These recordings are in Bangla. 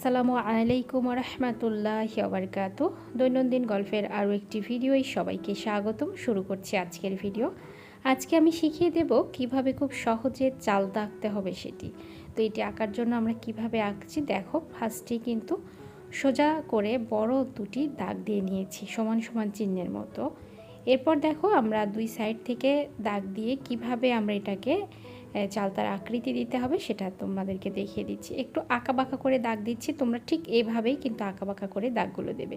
আসসালামু আলাইকুম রহমতুল্লাহ বারকাত দৈনন্দিন গল্পের আরও একটি ভিডিওই সবাইকে স্বাগতম। শুরু করছি আজকের ভিডিও। আজকে আমি শিখিয়ে দেব কীভাবে খুব সহজে চালতা আঁকতে হবে সেটি। তো এটি আঁকার জন্য আমরা কীভাবে আঁকছি দেখো। ফার্স্টেই কিন্তু সোজা করে বড় দুটি দাগ দিয়ে নিয়েছি, সমান সমান চিহ্নের মতো। এরপর দেখো আমরা দুই সাইড থেকে দাগ দিয়ে কীভাবে আমরা এটাকে চালতার আকৃতি দিতে হবে, সেটা তোমাদেরকে দেখিয়ে দিচ্ছি। একটু আঁকা বাঁকা করে দাগ দিচ্ছি, তোমরা ঠিক এভাবেই কিন্তু আঁকা বাঁকা করে দাগগুলো দেবে।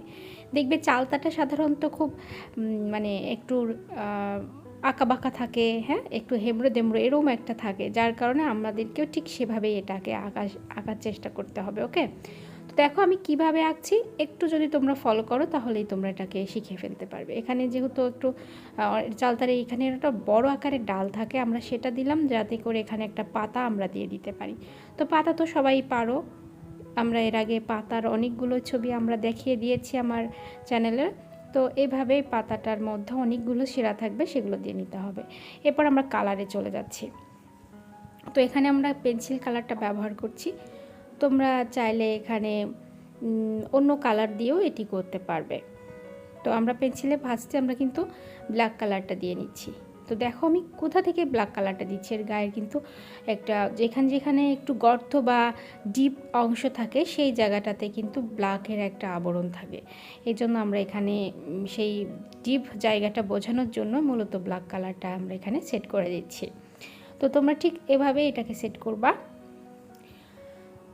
দেখবে চালতাটা সাধারণত খুব মানে একটু আঁকাবাঁকা আঁকা বাঁকা থাকে হ্যাঁ? একটু হেমড়ো দেমড়ো এরকম একটা থাকে, যার কারণে আমাদেরকেও ঠিক সেভাবেই এটাকে আঁকা আঁকার চেষ্টা করতে হবে, ওকে? দেখো আমি কীভাবে আঁকছি, একটু যদি তোমরা ফলো করো তাহলেই তোমরা এটাকে শিখে ফেলতে পারবে। এখানে যেহেতু একটু চালতারে, এখানে একটা বড় আকারের ডাল থাকে, আমরা সেটা দিলাম যাতে করে এখানে একটা পাতা আমরা দিয়ে দিতে পারি। তো পাতা তো সবাই পারো। আমরা এর আগে পাতার অনেকগুলো ছবি আমরা দেখিয়ে দিয়েছি আমার চ্যানেলে। তো এইভাবেই পাতাটার মধ্যে অনেকগুলো শিরা থাকবে, সেগুলো দিয়ে নিতে হবে। এরপর আমরা কালারে চলে যাচ্ছি। তো এখানে আমরা পেন্সিল কালারটা ব্যবহার করছি। তোমরা চাইলে এখানে অন্য কালার দিয়েও এটি করতে পারবে। তো আমরা পেন্সিলে ফার্স্টে আমরা কিন্তু ব্ল্যাক কালারটা দিয়ে নিচ্ছি। তো দেখো আমি কোথা থেকে ব্ল্যাক কালারটা দিচ্ছি? এর গায়ের কিন্তু একটা, যেখানে যেখানে একটু গর্ত বা ডিপ অংশ থাকে, সেই জায়গাটাতে কিন্তু ব্ল্যাকের একটা আবরণ থাকে। এই জন্য আমরা এখানে সেই ডিপ জায়গাটা বোঝানোর জন্য মূলত ব্ল্যাক কালারটা আমরা এখানে সেট করে দিচ্ছি। তো তোমরা ঠিক এভাবে এটাকে সেট করবা।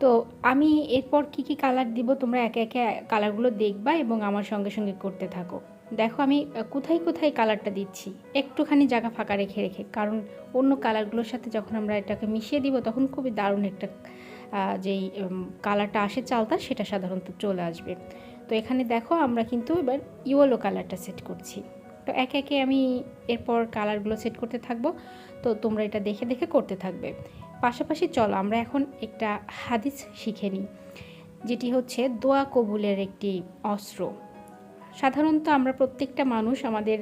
তো আমি এরপর কি কি কালার দিব, তোমরা একে একে কালারগুলো দেখবা এবং আমার সঙ্গে সঙ্গে করতে থাকো। দেখো আমি কোথায় কোথায় কালারটা দিচ্ছি, একটুখানি জায়গা ফাঁকা রেখে রেখে, কারণ অন্য কালারগুলোর সাথে যখন আমরা এটাকে মিশিয়ে দিব, তখন খুবই দারুণ একটা যেই কালারটা আসে চালতা সেটা সাধারণত চলে আসবে। তো এখানে দেখো আমরা কিন্তু এবার ইয়েলো কালারটা সেট করছি। তো একে একে আমি এরপর কালারগুলো সেট করতে থাকব। তো তোমরা এটা দেখে দেখে করতে থাকবে। পাশাপাশি চলো, আমরা এখন একটা হাদিস শিখে নিই, যেটি হচ্ছে দোয়া কবুলের একটি অস্ত্র। সাধারণত আমরা প্রত্যেকটা মানুষ আমাদের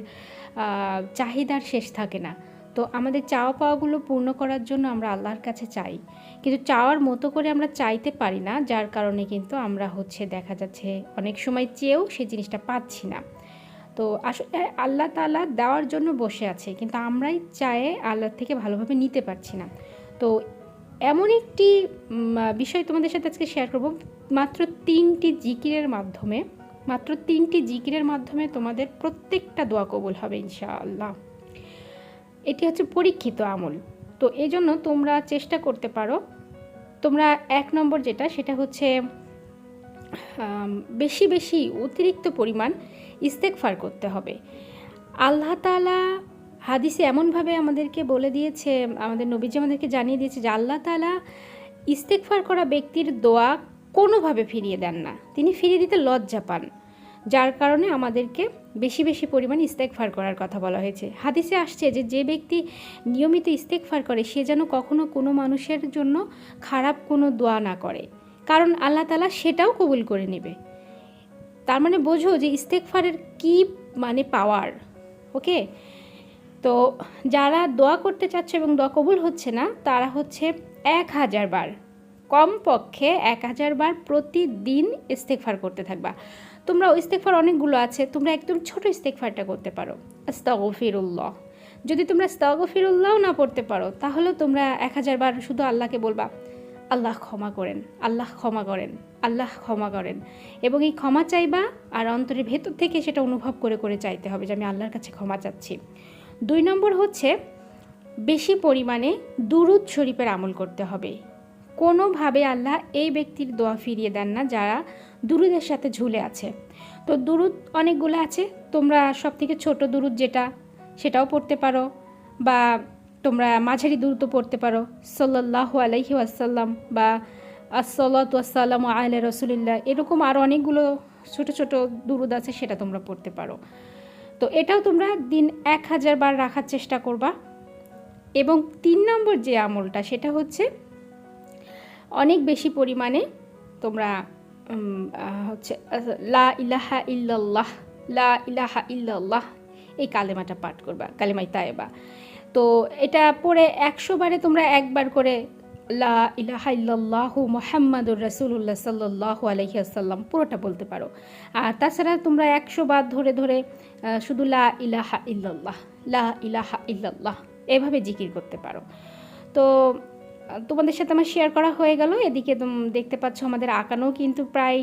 চাহিদার শেষ থাকে না। তো আমাদের চাওয়া পাওয়াগুলো পূর্ণ করার জন্য আমরা আল্লাহর কাছে চাই। কিন্তু চাওয়ার মতো করে আমরা চাইতে পারি না, যার কারণে কিন্তু আমরা হচ্ছে দেখা যাচ্ছে অনেক সময় চেয়েও সেই জিনিসটা পাচ্ছি না। তো আসলে আল্লাহ তাআলা দেওয়ার জন্য বসে আছে, কিন্তু আমরাই চায়ে আল্লাহ থেকে ভালোভাবে নিতে পারছি না। তো এমন একটি বিষয় তোমাদের সাথে আজকে শেয়ার করব, মাত্র তিনটি জিকিরের মাধ্যমে, মাত্র তিনটি জিকিরের মাধ্যমে তোমাদের প্রত্যেকটা দোয়া কবুল হবে ইনশাআল্লাহ। এটি হচ্ছে পরীক্ষিত আমল। তো এই জন্য তোমরা চেষ্টা করতে পারো, তোমরা এক নম্বর যেটা, সেটা হচ্ছে বেশি বেশি অতিরিক্ত পরিমাণ ইস্তেকফার করতে হবে। আল্লাহ তালা হাদিসে এমনভাবে আমাদেরকে বলে দিয়েছে, আমাদের নবীজি আমাদেরকে জানিয়ে দিয়েছে যে আল্লাহ তালা ইস্তেকফার করা ব্যক্তির দোয়া কোনোভাবে ফিরিয়ে দেন না। তিনি ফিরিয়ে দিতে লজ্জা পান, যার কারণে আমাদেরকে বেশি বেশি পরিমাণ ইস্তেকফার করার কথা বলা হয়েছে। হাদিসে আসছে যে যে ব্যক্তি নিয়মিত ইস্তেকফার করে, সে যেন কখনো কোনো মানুষের জন্য খারাপ কোনো দোয়া না করে। কারণ আল্লাহ তালা সেটাও কবুল করে নেবে। তার মানে বোঝো যে ইস্তেকফারের কি মানে পাওয়ার ওকে তো যারা দোয়া করতে চাচ্ছে এবং দোয়া কবুল হচ্ছে না, তারা হচ্ছে এক হাজার বার, কমপক্ষে এক হাজার বার প্রতিদিন ইস্তেকফার করতে থাকবা। তোমরা ইস্তেকফার অনেকগুলো আছে, তোমরা একদম ছোট ইস্তেকফারটা করতে পারো। আস্তাগফিরুল্লাহ। যদি তোমরা আস্তাগফিরুল্লাহও না পড়তে পারো, তাহলে তোমরা এক হাজার বার শুধু আল্লাহকে বলবা। আল্লাহ ক্ষমা করেন, আল্লাহ ক্ষমা করেন, আল্লাহ ক্ষমা করেন। এবং এই ক্ষমা চাইবা আর অন্তরের ভেতর থেকে সেটা অনুভব করে করে চাইতে হবে যে আমি আল্লাহর কাছে ক্ষমা চাচ্ছি। দুই নম্বর হচ্ছে বেশি পরিমাণে দুরুদ শরীফের আমল করতে হবে। কোনোভাবে আল্লাহ এই ব্যক্তির দোয়া ফিরিয়ে দেন না যারা দুরুদের সাথে ঝুলে আছে। তো দুরুদ অনেকগুলো আছে, তোমরা সব থেকে ছোটো দুরুদ যেটা, সেটাও পড়তে পারো। বা তোমরা মাঝারি দূরত্ব পড়তে পারো। সাল্লাহ আলাইহি আসাল্লাম বা আসসালাতু আসসালাম আল্লাহ রসুলিল্লাহ। এরকম আরও অনেকগুলো ছোট ছোট দুরুদ আছে, সেটা তোমরা পড়তে পারো। তো এটাও তোমরা দিন এক হাজার বার রাখার চেষ্টা করবা। এবং তিন নম্বর যে আমলটা, সেটা হচ্ছে অনেক বেশি পরিমাণে তোমরা হচ্ছে, লা ইলাহা ইল্লাল্লাহ, লা ইলাহা ইল্লাল্লাহ, এই কালেমাটা পাঠ করবা কালেমাই তায়েবা। তো এটা পড়ে একশো বারে তোমরা একবার করে লা ইলাহা মোহাম্মদুর রাসূলুল্লাহ সাল্লাল্লাহু আলাইহি আসাল্লাম পুরোটা বলতে পারো। আর তাছাড়া তোমরা একশো বার ধরে ধরে শুধু লা ইলাহা ইল্লাল্লাহ, লা ইলাহা ইল্লাল্লাহ এভাবে জিকির করতে পারো। তো তোমাদের সাথে আমার শেয়ার করা হয়ে গেল। এদিকে দেখতে পাচ্ছ আমাদের আঁকানো কিন্তু প্রায়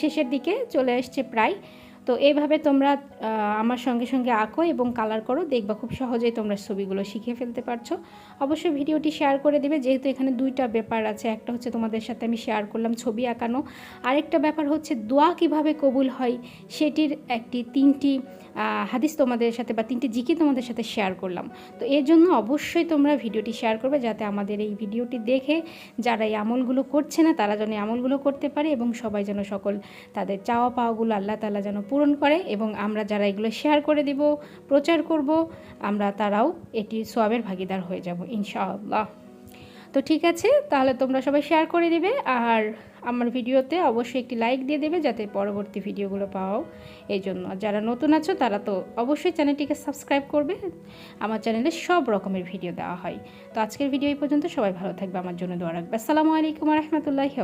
শেষের দিকে চলে আসছে প্রায়। তো এইভাবে তোমরা আমার সঙ্গে সঙ্গে আঁকো এবং কালার করো। দেখবা খুব সহজেই তোমরা ছবিগুলো শিখে ফেলতে পারছ। অবশ্যই ভিডিওটি শেয়ার করে দেবে। যেহেতু এখানে দুইটা ব্যাপার আছে, একটা হচ্ছে তোমাদের সাথে আমি শেয়ার করলাম ছবি আঁকানো। আরেকটা ব্যাপার হচ্ছে দোয়া কীভাবে কবুল হয়, সেটির একটি তিনটি হাদিস তোমাদের সাথে বা তিনটি জিকি তোমাদের সাথে শেয়ার করলাম। তো এর জন্য অবশ্যই তোমরা ভিডিওটি শেয়ার করবে যাতে আমাদের এই ভিডিওটি দেখে যারা এই আমলগুলো করছে না, তারা যেন আমলগুলো করতে পারে এবং সবাই যেন সকল তাদের চাওয়া পাওয়াগুলো আল্লাহ তালা যেন পূরণ করে এবং আমরা যারা এগুলো শেয়ার করে দিব, প্রচার করব, আমরা তারাও এটি সোয়াবের ভাগিদার হয়ে যাব, ইনশাআল্লাহ। তো ঠিক আছে, তাহলে তোমরা সবাই শেয়ার করে দেবে আর আমার ভিডিওতে অবশ্যই একটি লাইক দিয়ে দেবে যাতে পরবর্তী ভিডিওগুলো পাও। এই জন্য যারা নতুন আছো তারা তো অবশ্যই চ্যানেলটিকে সাবস্ক্রাইব করবে, আমার চ্যানেলে সব রকমের ভিডিও দেওয়া হয়। তো আজকের ভিডিও এই পর্যন্ত, সবাই ভালো থাকবে, আমার জন্য দোয়া রাখবে। আসসালামু আলাইকুম রহমতুল্লাহি